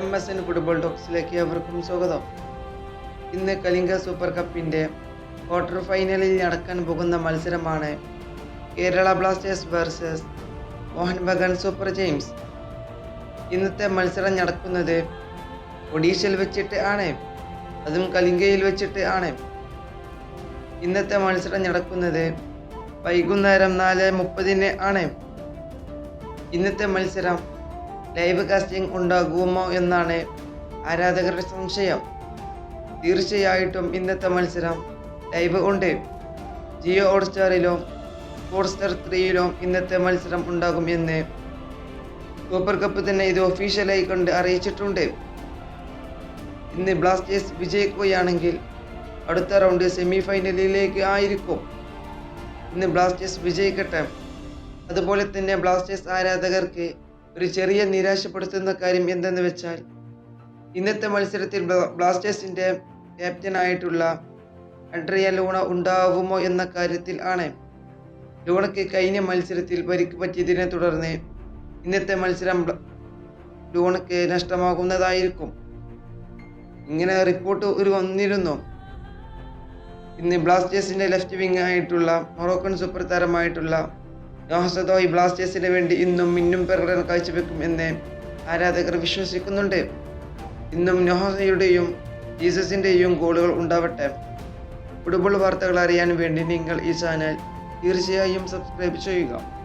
M S N football ടോക്സിലേക്ക് അവർക്കും സ്വാഗതം. ഇന്ന് കലിംഗ സൂപ്പർ കപ്പിന്റെ ക്വാർട്ടർ ഫൈനലിൽ നടക്കാൻ പോകുന്ന മത്സരമാണ് Kerala Blasters versus Mohun Bagan super giants ഇന്നത്തെ മത്സരം നടക്കുന്നത് ഒഡീഷയിൽ വെച്ചിട്ട് ആണ്. അതും കലിംഗയിൽ വെച്ചിട്ട് ആണ്. ഇന്നത്തെ മത്സരം നടക്കുന്നത് വൈകുന്നേരം നാല് മുപ്പതിന് ആണ്. ഇന്നത്തെ മത്സരം ലൈവ് കാസ്റ്റിംഗ് ഉണ്ടാകുമോ എന്നാണ് ആരാധകരുടെ സംശയം. തീർച്ചയായിട്ടും ഇന്നത്തെ മത്സരം ലൈവ് ഉണ്ട്. ജിയോ ഹോട്ട്സ്റ്റാറിലും ഹോട്ട്സ്റ്റാർ ത്രീയിലും ഇന്നത്തെ മത്സരം ഉണ്ടാകും എന്ന് സൂപ്പർ കപ്പ് തന്നെ ഇത് ഒഫീഷ്യലായി കൊണ്ട് അറിയിച്ചിട്ടുണ്ട്. ഇന്ന് ബ്ലാസ്റ്റേഴ്സ് വിജയിക്കുകയാണെങ്കിൽ അടുത്ത റൗണ്ട് സെമി ഫൈനലിലേക്ക് ആയിരിക്കും. ഇന്ന് ബ്ലാസ്റ്റേഴ്സ് വിജയിക്കട്ടെ. അതുപോലെ തന്നെ ബ്ലാസ്റ്റേഴ്സ് ആരാധകർക്ക് ഒരു ചെറിയ നിരാശപ്പെടുത്തുന്ന കാര്യം എന്തെന്ന് വെച്ചാൽ ഇന്നത്തെ മത്സരത്തിൽ ബ്ലാസ്റ്റേഴ്സിന്റെ ക്യാപ്റ്റനായിട്ടുള്ള അഡ്രിയ ലൂണ ഉണ്ടാവുമോ എന്ന കാര്യത്തിൽ ആണ് ലൂണയ്ക്ക് കഴിഞ്ഞ മത്സരത്തിൽ പരിക്ക് പറ്റിയതിനെ തുടർന്ന് ഇന്നത്തെ മത്സരം ലൂണയ്ക്ക് നഷ്ടമാകുന്നതായിരിക്കും. ഇങ്ങനെ റിപ്പോർട്ട് ഒരു വന്നിരുന്നു. ഇന്ന് ബ്ലാസ്റ്റേഴ്സിന്റെ ലെഫ്റ്റ് വിങ് ആയിട്ടുള്ള മൊറോക്കൻ സൂപ്പർ താരമായിട്ടുള്ള നോഹസദോയി ബ്ലാസ്റ്റേഴ്സിന് വേണ്ടി ഇന്നും മിന്നും പ്രകടനം കാഴ്ചവെക്കും എന്ന് ആരാധകർ വിശ്വസിക്കുന്നുണ്ട്. ഇന്നും നോഹസയുടെയും ജീസസിന്റെയും ഗോളുകൾ ഉണ്ടാവട്ടെ. ഫുട്ബോൾ വാർത്തകൾ അറിയാൻ വേണ്ടി നിങ്ങൾ ഈ ചാനൽ തീർച്ചയായും സബ്സ്ക്രൈബ് ചെയ്യുക.